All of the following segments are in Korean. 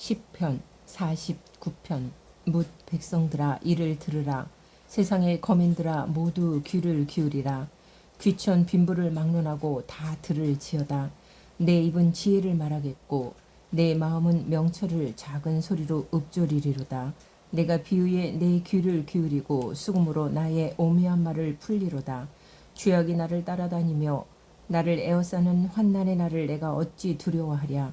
10편 49편 묻 백성들아 이를 들으라. 세상의 거민들아 모두 귀를 기울이라. 귀천 빈부를 막론하고 다 들을 지어다. 내 입은 지혜를 말하겠고 내 마음은 명철을 작은 소리로 읊조리리로다. 내가 비유에 내 귀를 기울이고 수금으로 나의 오미한 말을 풀리로다. 죄악이 나를 따라다니며 나를 에워싸는 환난의 날을 내가 어찌 두려워하랴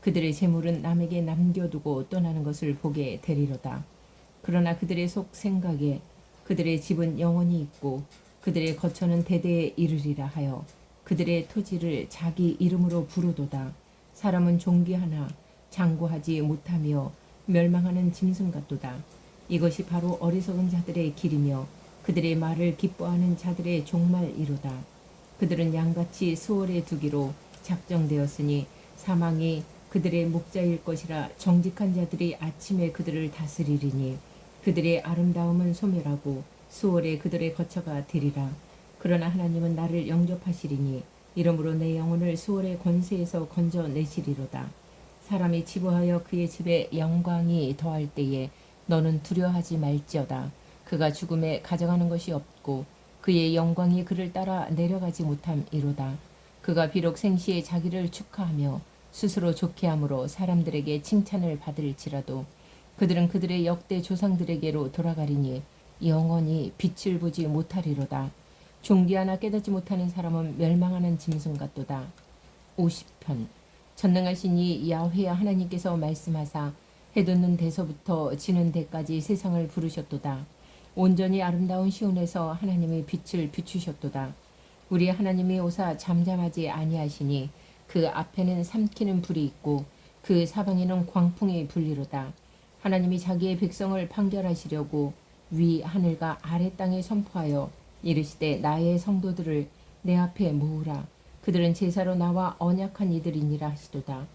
그들의 재물은 남에게 남겨두고 떠나는 것을 보게 되리로다. 그러나 그들의 속 생각에 그들의 집은 영원히 있고 그들의 거처는 대대에 이르리라 하여 그들의 토지를 자기 이름으로 부르도다. 사람은 존귀하나 장구하지 못하며 멸망하는 짐승 같도다. 이것이 바로 어리석은 자들의 길이며 그들의 말을 기뻐하는 자들의 종말이로다. 그들은 양같이 수월에 두기로 작정되었으니 사망이 그들의 목자일 것이라 정직한 자들이 아침에 그들을 다스리리니 그들의 아름다움은 소멸하고 수월에 그들의 거처가 되리라. 그러나 하나님은 나를 영접하시리니 이러므로 내 영혼을 수월의 권세에서 건져내시리로다. 사람이 지부하여 그의 집에 영광이 더할 때에 너는 두려워하지 말지어다. 그가 죽음에 가져가는 것이 없고 그의 영광이 그를 따라 내려가지 못함이로다. 그가 비록 생시에 자기를 축하하며 스스로 좋게 함으로 사람들에게 칭찬을 받을지라도 그들은 그들의 역대 조상들에게로 돌아가리니 영원히 빛을 보지 못하리로다. 종기 하나 깨닫지 못하는 사람은 멸망하는 짐승 같도다. 50편 전능하신 이 야훼야 하나님께서 말씀하사 해돋는 데서부터 지는 데까지 세상을 부르셨도다. 온전히 아름다운 시온에서 하나님의 빛을 비추셨도다. 우리 하나님이 오사 잠잠하지 아니하시니 그 앞에는 삼키는 불이 있고 그 사방에는 광풍이 불리로다. 하나님이 자기의 백성을 판결하시려고 위 하늘과 아래 땅에 선포하여 이르시되 나의 성도들을 내 앞에 모으라. 그들은 제사로 나와 언약한 이들이니라 하시도다.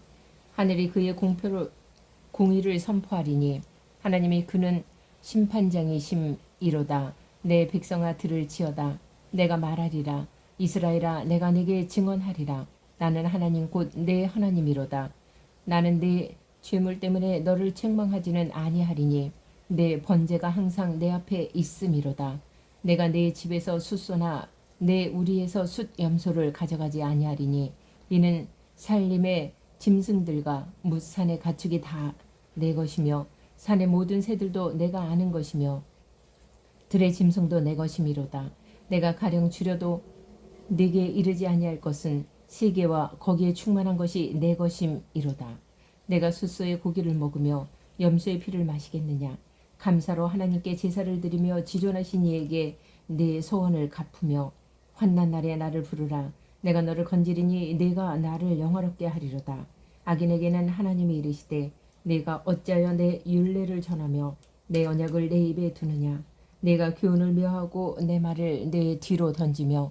하늘이 그의 공표를 공의를 선포하리니 하나님이 그는 심판장이심이로다. 내 백성아 들을 지어다. 내가 말하리라. 이스라엘아 내가 네게 증언하리라. 나는 하나님 곧 내 하나님이로다. 나는 내 죄물 때문에 너를 책망하지는 아니하리니 내 번제가 항상 내 앞에 있음이로다. 내가 내 집에서 숫소나 내 우리에서 숫 염소를 가져가지 아니하리니 이는 살림의 짐승들과 무산의 가축이 다 내 것이며 산의 모든 새들도 내가 아는 것이며 들의 짐승도 내 것이미로다. 내가 가령 줄여도 네게 이르지 아니할 것은 세계와 거기에 충만한 것이 내 것임이로다. 내가 숫소의 고기를 먹으며 염소의 피를 마시겠느냐? 감사로 하나님께 제사를 드리며 지존하신 이에게 내 소원을 갚으며 환난 날에 나를 부르라. 내가 너를 건지리니 내가 나를 영화롭게 하리로다. 악인에게는 하나님이 이르시되 내가 어찌하여 내 율례를 전하며 내 언약을 내 입에 두느냐? 내가 교훈을 묘하고 내 말을 내 뒤로 던지며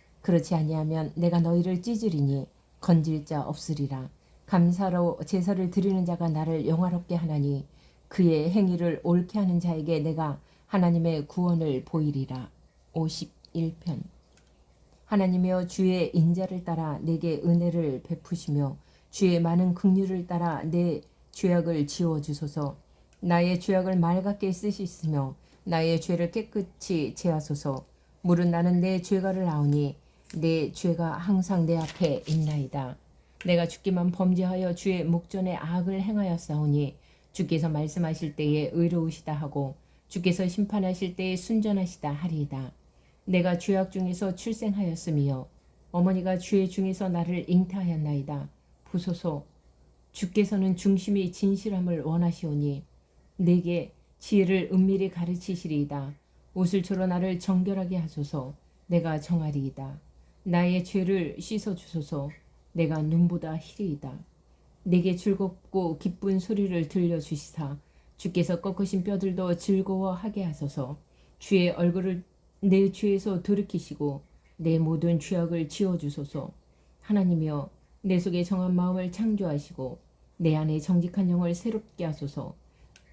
그렇지 아니하면 내가 너희를 찢으리니 건질 자 없으리라. 감사로 제사를 드리는 자가 나를 영화롭게 하나니 그의 행위를 옳게 하는 자에게 내가 하나님의 구원을 보이리라. 51편 하나님여 주의 인자를 따라 내게 은혜를 베푸시며 주의 많은 긍휼을 따라 내 죄악을 지워 주소서. 나의 죄악을 맑게 쓰시으며 나의 죄를 깨끗이 제하소서. 물은 나는 내 죄가를 아오니 내 죄가 항상 내 앞에 있나이다. 내가 죽기만 범죄하여 주의 목전에 악을 행하였사오니 주께서 말씀하실 때에 의로우시다 하고 주께서 심판하실 때에 순전하시다 하리이다. 내가 죄악 중에서 출생하였으며 어머니가 죄 중에서 나를 잉태하였나이다. 보소서 주께서는 중심이 진실함을 원하시오니 내게 지혜를 은밀히 가르치시리이다. 옷을 주러 나를 정결하게 하소서 내가 정하리이다. 나의 죄를 씻어 주소서. 내가 눈보다 희리이다. 내게 즐겁고 기쁜 소리를 들려 주시사. 주께서 꺾으신 뼈들도 즐거워하게 하소서. 주의 얼굴을 내 죄에서 돌이키시고 내 모든 죄악을 지워 주소서. 하나님이여 내 속에 정한 마음을 창조하시고 내 안에 정직한 영을 새롭게 하소서.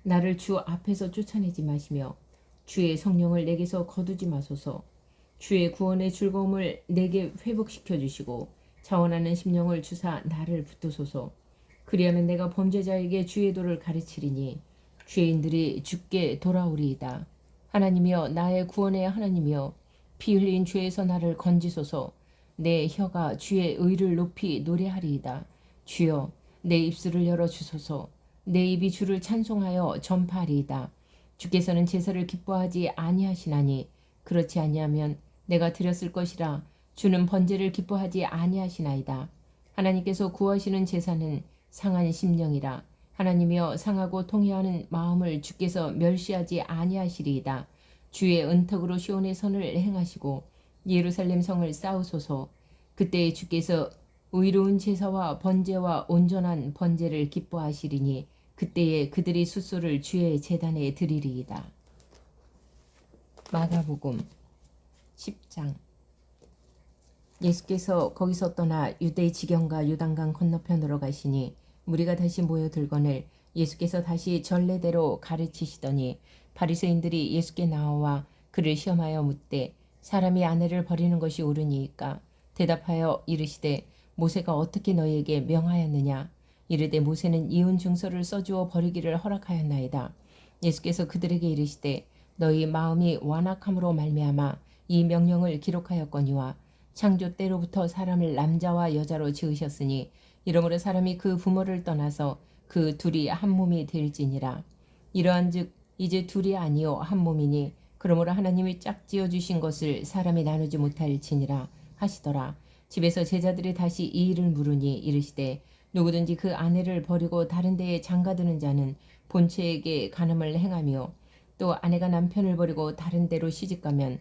나를 주 앞에서 쫓아내지 마시며 주의 성령을 내게서 거두지 마소서 주의 구원의 즐거움을 내게 회복시켜 주시고 자원하는 심령을 주사 나를 붙드소서. 그리하면 내가 범죄자에게 주의 도를 가르치리니 죄인들이 죽게 돌아오리이다. 하나님이여 나의 구원의 하나님이여 피 흘린 죄에서 나를 건지소서. 내 혀가 주의 의를 높이 노래하리이다. 주여 내 입술을 열어 주소서. 내 입이 주를 찬송하여 전파하리이다. 주께서는 제사를 기뻐하지 아니하시나니 그렇지 아니하면 내가 드렸을 것이라 주는 번제를 기뻐하지 아니하시나이다 하나님께서 구하시는 제사는 상한 심령이라 하나님이여 상하고 통회하는 마음을 주께서 멸시하지 아니하시리이다. 주의 은턱으로 시온의 선을 행하시고 예루살렘 성을 쌓으소서. 그때 주께서 의로운 제사와 번제와 온전한 번제를 기뻐하시리니 그때에 그들이 숫소를 주의 제단에 드리리이다. 마가복음 10장. 예수께서 거기서 떠나 유대 지경과 요단강 건너편으로 가시니 무리가 다시 모여들거늘 예수께서 다시 전례대로 가르치시더니 바리새인들이 예수께 나와 그를 시험하여 묻되 사람이 아내를 버리는 것이 옳으니까 대답하여 이르시되 모세가 어떻게 너희에게 명하였느냐? 이르되 모세는 이혼 증서를 써주어 버리기를 허락하였나이다. 예수께서 그들에게 이르시되 너희 마음이 완악함으로 말미암아 이 명령을 기록하였거니와 창조 때로부터 사람을 남자와 여자로 지으셨으니 이러므로 사람이 그 부모를 떠나서 그 둘이 한 몸이 될지니라. 이러한즉 이제 둘이 아니요 한 몸이니 그러므로 하나님이 짝지어 주신 것을 사람이 나누지 못할지니라 하시더라. 집에서 제자들이 다시 이 일을 물으니 이르시되 누구든지 그 아내를 버리고 다른 데에 장가드는 자는 본체에게 간음을 행하며 또 아내가 남편을 버리고 다른 데로 시집가면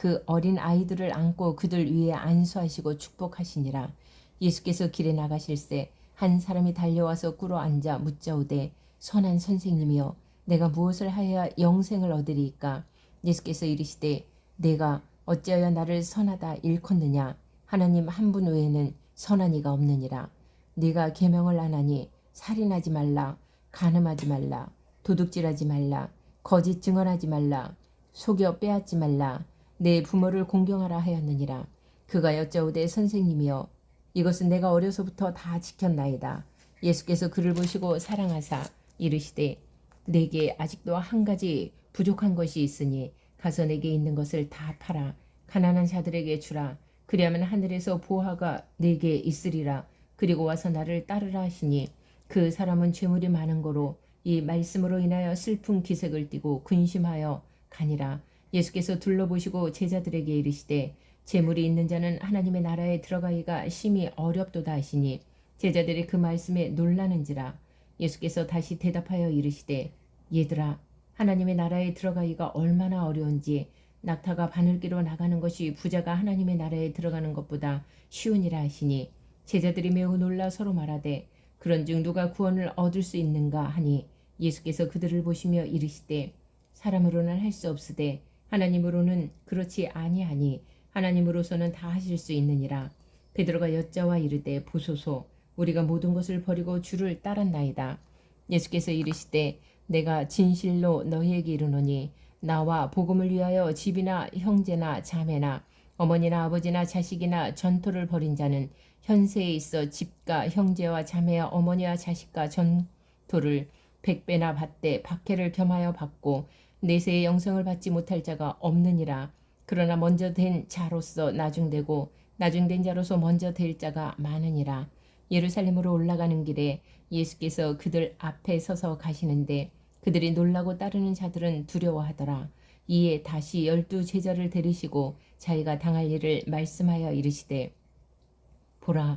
그 어린 아이들을 안고 그들 위에 안수하시고 축복하시니라. 예수께서 길에 나가실새 한 사람이 달려와서 꿇어 앉아 묻자오되 선한 선생님이여 내가 무엇을 하여야 영생을 얻으리이까? 예수께서 이르시되 내가 어찌하여 나를 선하다 일컫느냐? 하나님 한 분 외에는 선한 이가 없느니라. 네가 계명을 안 하니 살인하지 말라 간음하지 말라 도둑질하지 말라 거짓 증언하지 말라 속여 빼앗지 말라 내 부모를 공경하라 하였느니라 그가 여짜오되 선생님이여 이것은 내가 어려서부터 다 지켰나이다. 예수께서 그를 보시고 사랑하사 이르시되 내게 아직도 한 가지 부족한 것이 있으니 가서 내게 있는 것을 다 팔아 가난한 자들에게 주라. 그리하면 하늘에서 보화가 내게 있으리라. 그리고 와서 나를 따르라 하시니 그 사람은 죄물이 많은 거로 이 말씀으로 인하여 슬픈 기색을 띠고 근심하여 가니라. 예수께서 둘러보시고 제자들에게 이르시되 재물이 있는 자는 하나님의 나라에 들어가기가 심히 어렵도다 하시니 제자들이 그 말씀에 놀라는지라 예수께서 다시 대답하여 이르시되 얘들아 하나님의 나라에 들어가기가 얼마나 어려운지 낙타가 바늘기로 나가는 것이 부자가 하나님의 나라에 들어가는 것보다 쉬우니라 하시니 제자들이 매우 놀라 서로 말하되 그런즉 누가 구원을 얻을 수 있는가 하니 예수께서 그들을 보시며 이르시되 사람으로는 할 수 없으되 하나님으로는 그렇지 아니하니 하나님으로서는 다 하실 수 있느니라. 베드로가 여자와 이르되 보소서 우리가 모든 것을 버리고 주를 따랐나이다. 예수께서 이르시되 내가 진실로 너희에게 이르노니 나와 복음을 위하여 집이나 형제나 자매나 어머니나 아버지나 자식이나 전토를 벌인 자는 현세에 있어 집과 형제와 자매와 어머니와 자식과 전토를 백배나 받되 박해를 겸하여 받고 내세의 영성을 받지 못할 자가 없느니라. 그러나 먼저 된 자로서 나중되고 나중된 자로서 먼저 될 자가 많으니라. 예루살렘으로 올라가는 길에 예수께서 그들 앞에 서서 가시는데 그들이 놀라고 따르는 자들은 두려워하더라. 이에 다시 열두 제자를 데리시고 자기가 당할 일을 말씀하여 이르시되 보라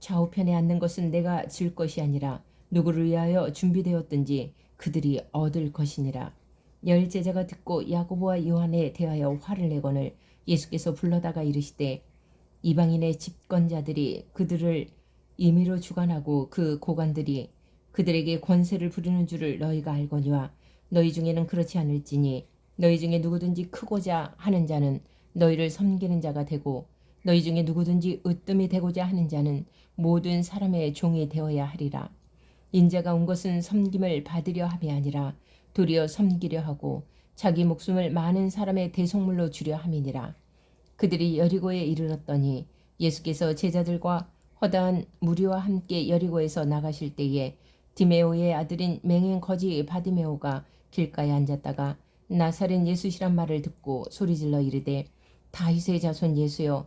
좌우편에 앉는 것은 내가 질 것이 아니라 누구를 위하여 준비되었든지 그들이 얻을 것이니라. 열 제자가 듣고 야고보와 요한에 대하여 화를 내거늘 예수께서 불러다가 이르시되 이방인의 집권자들이 그들을 임의로 주관하고 그 고관들이 그들에게 권세를 부리는 줄을 너희가 알거니와 너희 중에는 그렇지 않을지니 너희 중에 누구든지 크고자 하는 자는 너희를 섬기는 자가 되고 너희 중에 누구든지 으뜸이 되고자 하는 자는 모든 사람의 종이 되어야 하리라. 인자가 온 것은 섬김을 받으려 함이 아니라 도리어 섬기려 하고 자기 목숨을 많은 사람의 대속물로 주려 함이니라. 그들이 여리고에 이르렀더니 예수께서 제자들과 허다한 무리와 함께 여리고에서 나가실 때에 디메오의 아들인 맹인 거지 바디메오가 길가에 앉았다가 나사렛 예수시란 말을 듣고 소리질러 이르되 다윗의 자손 예수여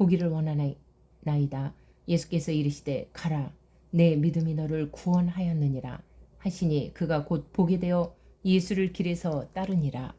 보기를 원하나이다. 예수께서 이르시되 가라 내 믿음이 너를 구원하였느니라. 하시니 그가 곧 보게 되어 예수를 길에서 따르니라